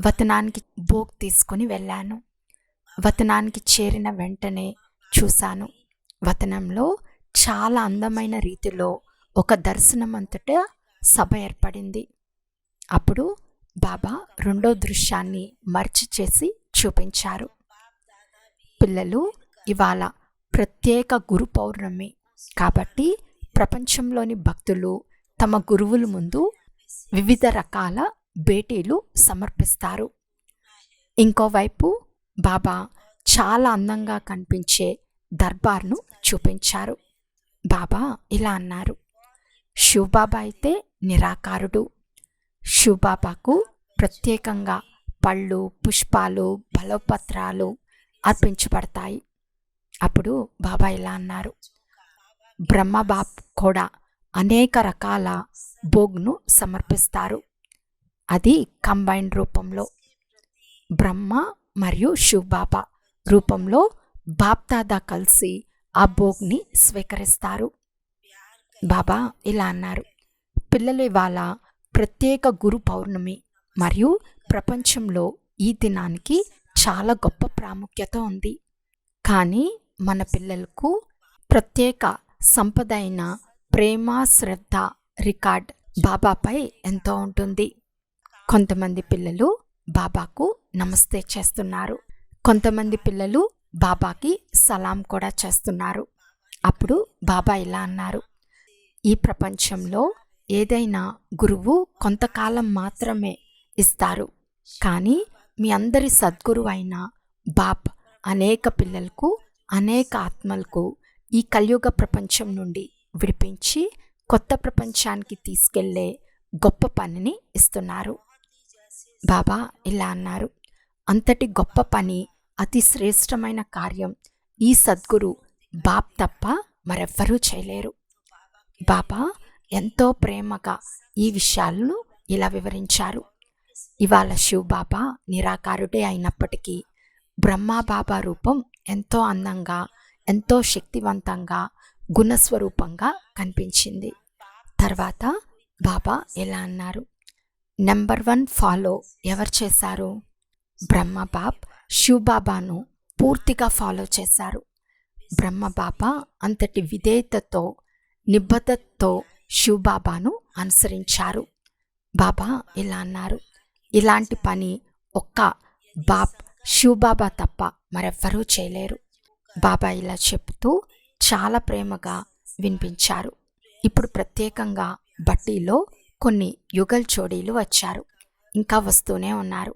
వతనానికి బోక్ తీసుకొని వెళ్ళాను. వతనానికి చేరిన వెంటనే చూశాను. వతనంలో చాలా అందమైన రీతిలో ఒక దర్శనం అంతటా సభ ఏర్పడింది. అప్పుడు బాబా రెండో దృశ్యాన్ని మర్చి చేసి చూపించారు. పిల్లలు ఇవాళ ప్రత్యేక గురు పౌర్ణమి కాబట్టి ప్రపంచంలోని భక్తులు తమ గురువుల ముందు వివిధ రకాల భేటీలు సమర్పిస్తారు. ఇంకోవైపు బాబా చాలా అందంగా కనిపించే దర్బార్ను చూపించారు. బాబా ఇలా అన్నారు శివబాబా అయితే నిరాకారుడు. శివబాబాకు ప్రత్యేకంగా పళ్ళు పుష్పాలు బలపత్రాలు అర్పించబడతాయి. అప్పుడు బాబా ఇలా అన్నారు బ్రహ్మబాబ్ కూడా అనేక రకాల భోగ్ను సమర్పిస్తారు. అది కంబైన్డ్ రూపంలో బ్రహ్మ మరియు శివబాబా రూపంలో బాప్దాదా కలిసి ఆ భోగ్ని స్వీకరిస్తారు. బాబా ఇలా అన్నారు. పిల్లలు ఇవాళ ప్రత్యేక గురు పౌర్ణమి మరియు ప్రపంచంలో ఈ దినానికి చాలా గొప్ప ప్రాముఖ్యత ఉంది. కానీ మన పిల్లలకు ప్రత్యేక సంపద అయిన ప్రేమ శ్రద్ధ రికార్డ్ బాబాపై ఎంతో ఉంటుంది. కొంతమంది పిల్లలు బాబాకు నమస్తే చేస్తున్నారు. కొంతమంది పిల్లలు బాబాకి సలాం కూడా చేస్తున్నారు. అప్పుడు బాబా ఇలా అన్నారు. ఈ ప్రపంచంలో ఏదైనా గురువు కొంతకాలం మాత్రమే ఇస్తారు. కానీ మీ అందరి సద్గురు అయిన బాప్ అనేక పిల్లలకు అనేక ఆత్మలకు ఈ కలియుగ ప్రపంచం నుండి విడిపించి కొత్త ప్రపంచానికి తీసుకెళ్ళే గొప్ప పనిని ఇస్తున్నారు. బాబా ఇలా అన్నారు. అంతటి గొప్ప పని అతి శ్రేష్టమైన కార్యం ఈ సద్గురు బాప్ తప్ప మరెవ్వరూ చేయలేరు. బాబా ఎంతో ప్రేమగా ఈ విషయాలను ఇలా వివరించారు. ఇవాళ శివ్ బాబా నిరాకారుడే అయినప్పటికీ బ్రహ్మాబాబా రూపం ఎంతో అందంగా ఎంతో శక్తివంతంగా గుణస్వరూపంగా కనిపించింది. తర్వాత బాబా ఎలా అన్నారు? నెంబర్ వన్ ఫాలో ఎవరు చేశారు? బ్రహ్మబాబ్ శివబాబాను పూర్తిగా ఫాలో చేశారు. బ్రహ్మబాబా అంతటి విధేయతతో నిబద్ధతతో శివబాబాను అనుసరించారు. బాబా ఇలా అన్నారు. ఇలాంటి పని ఒక్క బాప్ శివబాబా తప్ప మరెవ్వరూ చేయలేరు. బాబా ఇలా చెప్తూ చాలా ప్రేమగా వినిపించారు. ఇప్పుడు ప్రత్యేకంగా బట్టీలో కొన్ని యుగల్ చోడీలు వచ్చారు. ఇంకా వస్తూనే ఉన్నారు.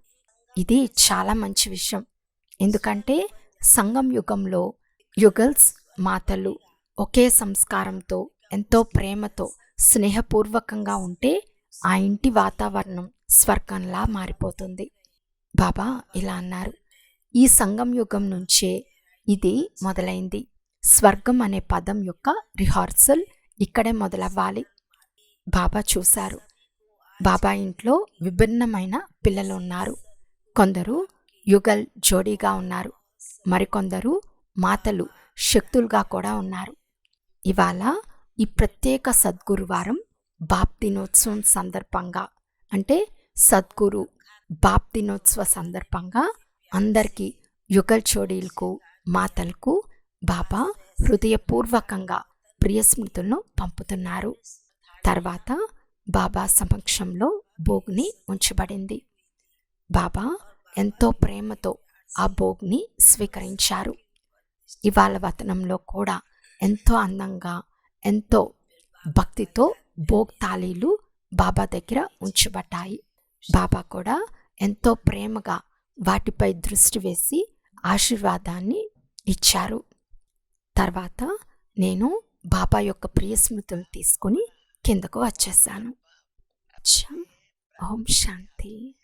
ఇది చాలా మంచి విషయం. ఎందుకంటే సంగం యుగంలో యుగల్స్ మాతలు ఒకే సంస్కారంతో ఎంతో ప్రేమతో స్నేహపూర్వకంగా ఉంటే ఆ ఇంటి వాతావరణం స్వర్గంలా మారిపోతుంది. బాబా ఇలా అన్నారు. ఈ సంగం యుగం నుంచే ఇది మొదలైంది. స్వర్గం అనే పదం యొక్క రిహార్సల్ ఇక్కడే మొదలవ్వాలి. బాబా చూశారు. బాబా ఇంట్లో విభిన్నమైన పిల్లలు ఉన్నారు. కొందరు యుగల్ జోడీగా ఉన్నారు. మరికొందరు మాతలు శక్తులుగా కూడా ఉన్నారు. ఇవాళ ఈ ప్రత్యేక సద్గురువారం బాప్ దినోత్సవం సందర్భంగా అంటే సద్గురు బాప్ దినోత్సవ సందర్భంగా అందరికీ యుగల్ చోడీలకు మాతలకు బాబా హృదయపూర్వకంగా ప్రియస్మృతులను పంపుతున్నారు. తర్వాత బాబా సమక్షంలో భోగ్ని ఉంచబడింది. బాబా ఎంతో ప్రేమతో ఆ భోగ్ని స్వీకరించారు. ఇవాళ వతనంలో కూడా ఎంతో అందంగా ఎంతో భక్తితో భోగ్ తాళీలు బాబా దగ్గర ఉంచబడ్డాయి. బాబా కూడా ఎంతో ప్రేమగా వాటిపై దృష్టి వేసి ఆశీర్వాదాన్ని ఇచ్చారు. తర్వాత నేను బాబా యొక్క ప్రియ స్మృతులు తీసుకుని కిందకు వచ్చేసాను. ఓం శాంతి.